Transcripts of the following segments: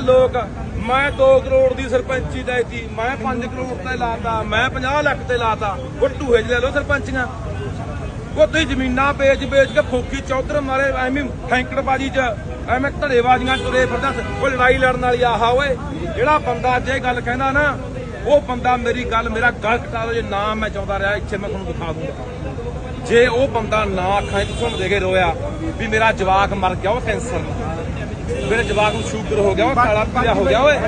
ਲੋਕ, ਮੈਂ 2 ਕਰੋੜ ਦੀ ਸਰਪੰਚੀ ਦੇਤੀ ਮੈਂ 5 ਕਰੋੜ ਤੇ ਲਾਤਾ, ਮੈਂ 50 ਲੱਖ ਤੇ ਲਾਤਾ ਉਹ ਟੂਹੇ ਲੈ ਲੋ ਸਰਪੰਚੀਆਂ। ਉਹ ਤੁਸੀਂ ਜ਼ਮੀਨਾਂ ਵੇਚ ਵੇਚ ਕੇ ਫੋਕੀ ਚੌਧਰ ਮਾਰੇ, ਐਵੇਂ ਫੈਂਕੜਬਾਜੀ 'ਚ, ਐਵੇਂ ਧੜੇਬਾਜ਼ੀਆਂ ਤੁਰੇ ਫਿਰਦਾ ਉਹ ਲੜਾਈ ਲੜਨ ਵਾਲੀ ਆਹਾ ਓਏ, ਜਿਹੜਾ ਬੰਦਾ ਅੱਜ ਇਹ ਗੱਲ ਕਹਿੰਦਾ ਨਾ, ਉਹ ਬੰਦਾ ਮੇਰੀ ਗੱਲ, ਮੇਰਾ ਗਲ ਕਟਾ ਦੋ ਜੇ ਨਾ ਮੈਂ ਚਾਹੁੰਦਾ ਰਿਹਾ, ਇੱਥੇ ਮੈਂ ਤੁਹਾਨੂੰ ਦਿਖਾ ਦੂੰਗਾ। ਜੇ ਉਹ ਬੰਦਾ ਨਾ ਅੱਖਾਂ 'ਚ ਤੁਹਾਨੂੰ ਦੇ ਕੇ ਰੋਇਆ ਵੀ ਮੇਰਾ ਜਵਾਕ ਮਰ ਗਿਆ, ਉਹ ਕੈਂਸਰ ਨਾਲ ਮੇਰੇ ਜਵਾਕ ਨੂੰ ਸ਼ੂਗਰ ਹੋ ਗਿਆ ਉਹ ਕਾਲਾ ਪੀਲਾ ਹੋ ਗਿਆ, ਓਏ।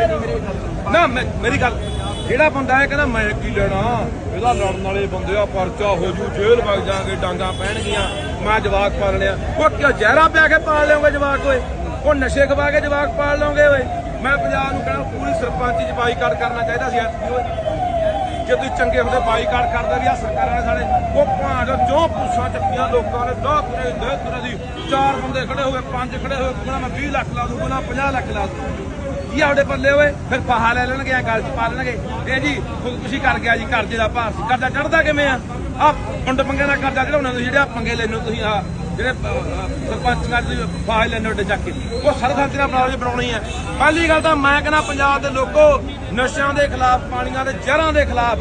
ਨਾ ਮੇਰੀ ਗੱਲ, ਜਿਹੜਾ ਬੰਦਾ ਹੈ ਕਹਿੰਦਾ, ਮੈਂ ਕੀ ਲੈਣਾ? ਇਹਦਾ ਲੜਨ ਵਾਲੇ ਬੰਦੇ ਆ ਪਰਚਾ ਹੋ ਜੂ, ਜੇਲ੍ਹ ਵਗ ਜਾਾਂਗੇ, ਡਾਂਗਾ ਪੈਣਗੀਆਂ, ਮੈਂ ਜਵਾਕ ਪਾਲ ਲਿਆ। ਉਹ ਕਿਉਂ ਜ਼ਹਿਰਾ ਪਿਆ ਕੇ ਪਾਲ ਲਿਓਗੇ ਜਵਾਕ, ਓਏ? ਉਹ ਨਸ਼ੇ ਖਵਾ ਕੇ ਜਵਾਕ ਪਾਲ ਲਓਗੇ ਓਏ? ਮੈਂ ਪੰਜਾਬ ਨੂੰ ਕਹਿੰਦਾ ਪੂਰੀ ਸਰਪੰਚੀ ਚ ਬਾਈਕਾਟ ਕਰਨਾ ਚਾਹੀਦਾ ਸੀ ਐਤਕੀ, ਓਏ। ਜੇ ਤੁਸੀਂ ਚੰਗੇ ਹੁੰਦੇ ਬਾਈਕਾਟ ਕਰਦੇ ਵੀ ਆ ਸਰਕਾਰਾਂ ਨੇ ਸਾਡੇ ਉਹ ਭਾਂਜ ਜੋ ਪੁੱਛਾਂ ਚੱਕੀਆਂ ਲੋਕਾਂ ਨੇ ਦੋ ਤੁਰੇ ਦੇ ਤੁਰੇ ਦੀ ਚਾਰ ਬੰਦੇ ਖੜੇ ਹੋਏ ਪੰਜ ਖੜੇ ਹੋਏ ਕਹਿੰਦਾ ਮੈਂ 20 ਲੱਖ ਲਾ ਦੂੰ ਕਹਿੰਦਾ 50 ਲੱਖ ਲਾ ਦੂੰ। ਕੀ ਆਉਡੇ ਪੱਲੇ ਓਏ? ਫਿਰ ਫਾਹਾ ਲੈ ਲੈਣਗੇ ਐ ਗੱਲ ਚ ਪਾ ਲੈਣਗੇ। ਇਹ ਜੀ ਖੁਦਕੁਸ਼ੀ ਕਰ ਗਿਆ ਜੀ ਕਰਜ਼ੇ ਦਾ ਭਾਰ ਕਰਜ਼ਾ ਚੜਦਾ ਕਿਵੇਂ ਆ? ਆ ਪੰਡ ਪੰਗੇ ਦਾ ਕਰਜ਼ਾ ਚੜਾਉਣਾ ਤੁਸੀਂ ਜਿਹੜਾ ਆਹ ਪੰਗੇ ਲੈਣੋ ਤੁਸੀਂ ਆ ਜਿਹੜੇ ਅਹ, ਅਹ, ਸਰਪੰਚਾਂ ਦੇ ਫਾਇਲ ਲੈਣੇ ਉੱਡੇ ਚੱਕ ਕੇ। ਉਹ ਸਰਦਾਂਤੀ ਨਾਲ ਬਣਾਉਣੀ ਬਣਾਉਣੀ ਹੈ। ਪਹਿਲੀ ਗੱਲ ਤਾਂ ਮੈਂ ਕਹਿੰਦਾ ਪੰਜਾਬ ਦੇ ਲੋਕੋ ਨਸ਼ਿਆਂ ਦੇ ਖਿਲਾਫ ਪਾਣੀਆਂ ਦੇ ਜ਼ਹਿਰਾਂ ਦੇ ਖਿਲਾਫ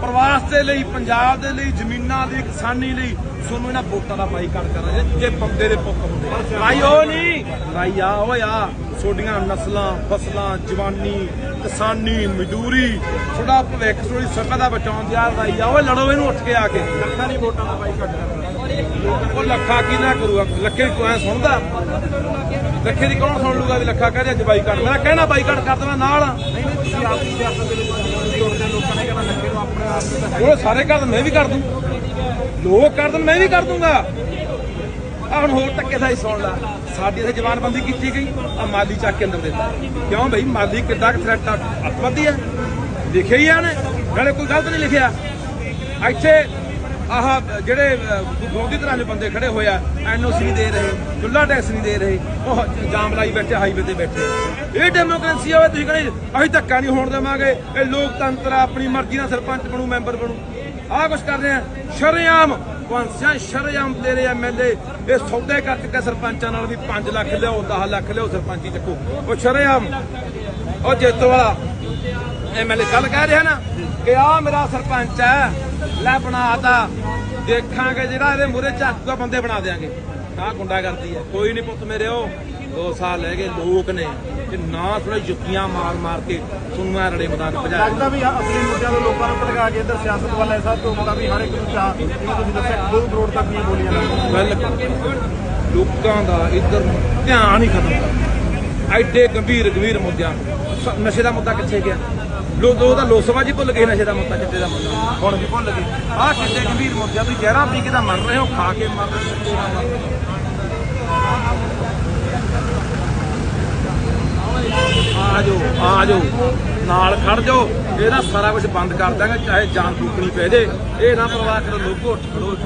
ਪ੍ਰਵਾਸ ਦੇ ਲਈ ਪੰਜਾਬ ਦੇ ਲਈ ਜ਼ਮੀਨਾਂ ਦੀ ਕਿਸਾਨੀ ਲਈ ਤੁਹਾਨੂੰ ਇਹਨਾਂ ਵੋਟਾਂ ਦਾ ਬਾਈਕਾਟ ਕਰਨਾ ਜੇ ਬੰਦੇ ਦੇ ਪੁੱਤ ਹੁੰਦੇ। ਭਾਈ ਉਹ ਨਹੀਂ। ਭਾਈ ਆ ਓਏ ਆ ਛੋਡੀਆਂ ਨਸਲਾਂ ਫਸਲਾਂ ਜਵਾਨੀ ਕਿਸਾਨੀ ਮਜ਼ਦੂਰੀ ਤੁਹਾਡਾ ਭਵਿੱਖ ਥੋੜੀ ਸਭਾ ਦਾ ਬਚਾਉਣ ਦੀ ਆ ਭਾਈ ਆ। ਓਏ ਲੜੋ ਇਹਨੂੰ ਉੱਠ ਕੇ ਆ ਕੇ। ਲੱਖਾਂ ਦੀ ਵੋਟਾਂ ਦਾ ਬਾਈਕਾਟ ਕਰਨਾ ਉਹ ਲੱਖਾ ਕੀ ਨਾ ਕਰੂਗਾ? ਲੱਖੇ ਕੋਈ ਐ ਸੁਣਦਾ? ਲੱਖੇ ਦੀ ਕੌਣ ਸੁਣ ਲੂਗਾ ਵੀ ਲੱਖਾ ਕਹਦੇ ਅੱਜ ਬਾਈਕਾਟ? ਮੈਂ ਕਹਿਣਾ ਬਾਈਕਾਟ ਕਰ ਦੇਣਾ ਨਾਲ। ਆ। ਉਹ ਸਾਰੇ ਕਰ ਮੈਂ ਵੀ ਕਰ ਦੂੰ। ਲੋਕ ਕਰ ਦੇਣ, ਮੈਂ ਵੀ ਕਰ ਦੂੰਗਾ। ਆ ਹੁਣ ਹੋਰ ਧੱਕੇ ਸਾਈ ਸੁਣ ਲਾ। ਸਾਡੀ ਇੱਥੇ ਜਵਾਨਬੰਦੀ ਕੀਤੀ ਗਈ ਆ ਮਾਲੀ ਚੱਕ ਕੇ ਅੰਦਰ ਦਿੱਤਾ। ਕਿਉਂ ਬਈ? ਮਾਲੀ ਕਿੱਦਾਂ ਥ੍ਰੈਟ ਅੱਤਵਾਦੀ ਹੈ ਲਿਖਿਆ ਹੀ ਆ ਨੇ ਨਾਲੇ ਕੋਈ ਗਲਤ ਨਹੀਂ ਲਿਖਿਆ। ਇੱਥੇ ਆਹ ਜਿਹੜੇ ਵਿਰੋਧੀ ਤਰ੍ਹਾਂ ਦੇ ਬੰਦੇ ਖੜੇ ਹੋਏ ਹੋਇਆ ਐਨਓਸੀ ਨਹੀਂ ਦੇ ਰਹੇ ਚੁੱਲਾ ਟੈਕਸ ਨਹੀਂ ਦੇ ਰਹੇ, ਉਹ ਜਾਮ ਲਾਈ ਬੈਠੇ ਹਾਈਵੇ ਤੇ ਬੈਠੇ। ਇਹ ਡੈਮੋਕ੍ਰੇਸੀ ਹੋਵੇ ਤੁਸੀਂ ਕਹਿੰਦੇ ਅਸੀਂ ਧੱਕਾ ਨਹੀਂ ਹੋਣ ਦੇਵਾਂਗੇ। ਇਹ ਲੋਕਤੰਤਰ ਆ, ਆਪਣੀ ਮਰਜ਼ੀ ਨਾਲ ਸਰਪੰਚ ਬਣੂ, ਮੈਂਬਰ ਬਣੂ। ਆਹ ਕੁਛ ਕਰਦੇ ਆ। ਸ਼ਰੇਆਮ ਕੌਂਸਿਆਂ ਸ਼ਰੇਆਮ ਤੇਰੇ ਐਮਐਲਏ ਇਹ ਸੌਦੇ ਕਰ ਚੁੱਕੇ ਸਰਪੰਚਾਂ ਨਾਲ ਵੀ 5 ਲੱਖ ਲਿਆਓ 10 ਲੱਖ ਲਿਆਓ, ਸਰਪੰਚੀ ਚੱਕੋ। ਉਹ ਸ਼ਰੇਆਮ, ਉਹ ਜੇਤੋ ਵਾਲਾ ਐਮਐਲਏ ਕੱਲ ਕਹਿ ਰਿਹਾ ਨਾ ਕਿ ਆ ਮੇਰਾ ਸਰਪੰਚ ਹੈ, ਲੈ ਬਣਾਤਾ ਦੇਖਾਂਗੇ ਜਿਹੜਾ ਇਹਦੇ ਮੂਰੇ ਚਾਕੂਗਾ ਬੰਦੇ ਬਣਾ ਦੇਾਂਗੇ ਆਹ ਗੁੰਡਾ ਕਰਦੀ ਹੈ। ਕੋਈ ਨਹੀਂ ਪੁੱਤ ਮੇਰੇ ਉਹ 2 ਸਾਲ ਲੈ ਗਏ ਲੋਕ ਨੇ। ਕਿ ਨਾ ਥੋੜੇ ਜੁੱਤੀਆਂ ਮਾਰ ਮਾਰ ਕੇ ਤੁਹਾਨੂੰ ਐ ਰੜੇ ਮੈਦਾਨ ਭਜਾ ਲੱਗਦਾ ਵੀ ਅਸਲੀ ਮੁੱਦਿਆਂ ਤੋਂ ਲੋਕਾਂ ਨੂੰ ਭਟਕਾ ਕੇ ਇੱਧਰ ਸਿਆਸਤ ਵੱਲ ਐਸਾ ਧੋਖਾ ਵੀ ਹਰ ਇੱਕ ਨੂੰ ਚਾਹ ਜਿਵੇਂ ਤੁਸੀਂ ਦੱਸਿਆ 2 ਕਰੋੜ ਤੱਕ ਦੀਆਂ ਬੋਲੀਆਂ ਲੋਕਾਂ ਦਾ ਇੱਧਰ ਧਿਆਨ ਹੀ ਖਤਮ। ਕਰ ਐਡੇ ਗੰਭੀਰ ਗੰਭੀਰ ਮੁੱਦਿਆਂ ਨਸ਼ੇ ਦਾ ਮੁੱਦਾ ਕਿੱਥੇ ਗਿਆ? ਲੋਕ ਉਹਦਾ ਲੋਸਵਾ ਜੀ ਭੁੱਲ ਗਏ ਨਸ਼ੇ ਦਾ ਮੁੱਦਾ ਚਿੱਟੇ ਦਾ ਮੁੱਦਾ। ਹੁਣ ਵੀ ਭੁੱਲ ਗਏ। ਆਹ ਕਿੱਡੇ ਗੰਭੀਰ ਮੁੱਦਿਆਂ ਤੁਸੀਂ ਜ਼ਹਿਰਾਂ ਪੀ ਕੇ ਤਾਂ ਮਰ ਰਹੇ ਹੋ ਖਾ ਕੇ ਮਰ ਰਹੇ ਹੋ, ਚਿੱਟੇ ਨਾਲ ਮਰ ਰਹੇ ਹੋ। ਆ ਜਾਓ ਆ ਜਾਓ ਨਾਲ ਖੜ ਜਾਓ। ਇਹ ਨਾ ਸਾਰਾ ਕੁਝ ਬੰਦ ਕਰ ਦਾਂਗੇ ਚਾਹੇ ਜਾਨ ਫੂਕਣੀ ਪੈ ਜੇ। ਇਹ ਨਾ ਪਰਵਾਹ ਕਰੋ ਲੋਕੋ ਉੱਠ ਖੜੋ।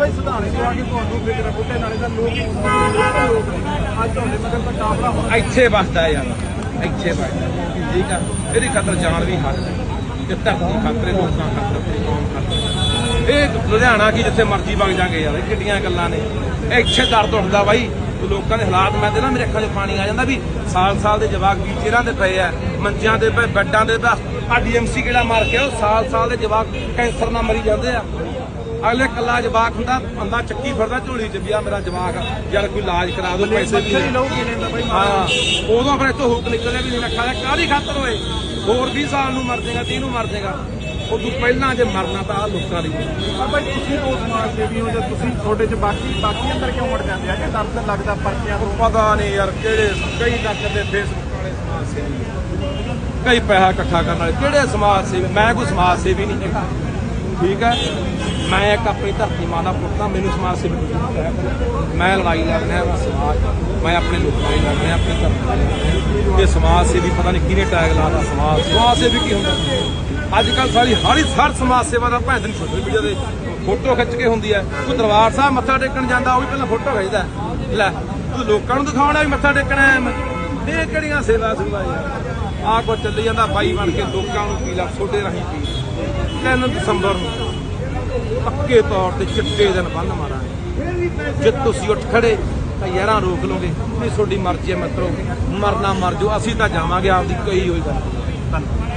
ਬਈ ਸਿਧਾਣੇ ਤੋਂ ਆ ਕੇ ਤੁਹਾਨੂੰ ਫਿਕਰ ਬੁੱਟੇ ਨਾਲੇ ਦਾ ਲੋਕ ਅੱਜ ਤੁਹਾਡੇ ਮਗਰ ਤਾਂ ਕਾਫਲਾ ਹੋਣਾ ਇੱਥੇ ਵਸਦਾ ਯਾਰ। ਇੱਥੇ ਵਸਦਾ। ਠੀਕ ਆ। ਇਹਦੀ ਖਾਤਰ ਜਾਨ ਵੀ ਹੱਕ ਹੈ ਤੇ ਧਰਤੀ ਖਾਤਰ ਲੋਕਾਂ ਖਾਤਰ ਕੌਮ ਖਾਤਰ। ਇਹ ਲੁਧਿਆਣਾ ਕੀ ਜਿੱਥੇ ਮਰਜ਼ੀ ਵਗ ਜਾਗੇ ਯਾਰ ਇਹ ਕਿੱਡੀਆਂ ਗੱਲਾਂ ਨੇ। ਇਹ ਇੱਥੇ ਦਰਦ ਉੱਠਦਾ ਬਾਈ ਲੋਕਾਂ ਦੇ ਹਾਲਾਤ ਮੈਂ ਤੇ ਨਾ ਮੇਰੇ ਅੱਖਾਂ 'ਚ ਪਾਣੀ ਆ ਜਾਂਦਾ ਵੀ ਸਾਲ ਸਾਲ ਦੇ ਜਵਾਕ ਵੀਚੇਰਾਂ ਦੇ ਪਏ ਆ ਮੰਜਿਆਂ ਦੇ ਪਏ ਬੈੱਡਾਂ ਦੇ ਆ ਡੀਐਮਸੀ ਕਿਹੜਾ ਮਾਰ ਕੇ ਉਹ ਸਾਲ ਸਾਲ ਦੇ ਜਵਾਕ ਕੈਂਸਰ ਨਾਲ ਮਰੀ ਜਾਂਦੇ ਆ। ਅਗਲੇ ਕੱਲਾ ਜਵਾਕ ਹੁੰਦਾ ਬੰਦਾ ਚੱਕੀ ਫਿਰਦਾ ਝੋਲੀ 'ਚ ਵੀ ਆ ਮੇਰਾ ਜਵਾਕ ਯਾਰ ਕੋਈ ਇਲਾਜ ਕਰਾ ਦਿਓ ਪੈਸੇ ਵੀ ਹੀ ਉਦੋਂ ਫਿਰ ਇੱਥੋਂ ਹੁੱਕ ਨਿਕਲਿਆ ਵੀ ਨਹੀਂ ਰੱਖਾ ਲਿਆ ਕਾਹਦੀ ਖਾਤਰ ਹੋਏ? ਹੋਰ 20 ਸਾਲ ਨੂੰ ਮਰ ਜਾਏਗਾ 30 ਨੂੰ ਮਰ ਜਾਏਗਾ। ਉਦੋਂ ਪਹਿਲਾਂ ਜੇ ਮਰਨਾ ਤਾਂ ਆ ਲੋਕਾਂ ਦੀ ਬਾਬਾ ਜੀ, ਤੁਸੀਂ ਉਹ ਸਮਾਜ ਸੇਵੀ ਹੋ ਜਾਂ ਤੁਸੀਂ ਤੁਹਾਡੇ ਚ ਬਾਕੀ ਬਾਕੀ ਅੰਦਰ ਕਿਉਂ ਮੜ ਜਾਂਦੇ ਆ? ਕਿ ਡਰ ਲੱਗਦਾ ਪਰਚੀਆਂ ਤੋਂ। ਪਤਾ ਨਹੀਂ ਯਾਰ ਕਿਹੜੇ ਕਈ ਤੱਕ ਦੇ ਫੇਸਬੁੱਕ ਵਾਲੇ ਸਮਾਜ ਸੇਵੀ ਕਈ ਪੈਸਾ ਇਕੱਠਾ ਕਰਨ ਵਾਲੇ। ਕਿਹੜੇ ਸਮਾਜ ਸੇਵੀ? ਮੈਂ ਕੋਈ ਸਮਾਜ ਸੇਵੀ ਨਹੀਂ ਹੈਗਾ। ਠੀਕ ਹੈ? ਮੈਂ ਇੱਕ ਆਪਣੀ ਧਰਤੀ ਮਾਂ ਦਾ ਪੁੱਤ ਹਾਂ ਮੈਨੂੰ ਸਮਾਜ ਸੇਵੀ ਮੈਂ ਲੜਾਈ ਲੜ ਰਿਹਾ ਸਮਾਜ ਮੈਂ ਆਪਣੇ ਲੋਕਾਂ ਲਈ ਲੜ ਰਿਹਾ, ਆਪਣੀ ਧਰਤੀ ਲਈ ਇਹ ਸਮਾਜ ਸੇਵੀ ਪਤਾ ਨਹੀਂ ਕਿਹਨੇ ਟੈਗ ਲਾਦਾ ਸਮਾਜ। ਸਮਾਜ ਸੇਵੀ ਕੀ ਹੁੰਦਾ? ਅੱਜ ਕੱਲ ਸਾਰੀ ਹਰ ਹਰ ਸਮਾਜ ਸੇਵਾ ਦਾ ਭੈਣ ਦਿਨ ਸੋਸ਼ਲ ਮੀਡੀਆ ਦੇ ਫੋਟੋ ਖਿੱਚ ਕੇ ਹੁੰਦੀ ਹੈ। ਕੋਈ ਦਰਬਾਰ ਸਾਹਿਬ ਮੱਥਾ ਟੇਕਣ ਜਾਂਦਾ, ਉਹ ਵੀ ਪਹਿਲਾਂ ਫੋਟੋ ਖਿੱਚਦਾ ਲੈ, ਤੂੰ ਲੋਕਾਂ ਨੂੰ ਦਿਖਾਉਣਾ ਵੀ ਮੱਥਾ ਟੇਕਣਾ ਹੈ। ਇਹ ਕਿਹੜੀਆਂ ਸੇਵਾ ਸੁਵਾ ਯਾਰ ਆਹ ਕੋ ਚੱਲੀ ਜਾਂਦਾ ਬਾਈ ਬਣ ਕੇ ਲੋਕਾਂ ਨੂੰ ਪੀ ਛੋਟੇ ਰਹੀ ਪੀ। 3 ਦਸੰਬਰ ਨੂੰ ਪੱਕੇ ਤੌਰ ਤੇ ਚਿੱਟੇ ਦਿਨ ਬੰਨ ਮਾਰਾਂਗੇ। ਜੇ ਤੁਸੀਂ ਉੱਠ ਖੜੇ ਤਾਂ ਯਾਰਾਂ ਰੋਕ ਲੋਗੇ ਨਹੀਂ ਤੁਹਾਡੀ ਮਰਜ਼ੀ ਹੈ ਮਿੱਤਰੋ। ਮਰਨਾ ਮਰ ਜਾਓ, ਅਸੀਂ ਤਾਂ ਜਾਵਾਂਗੇ, ਆਪਦੀ ਕਈ ਹੋਈ ਗੱਲ ਧੰਨਵਾਦ।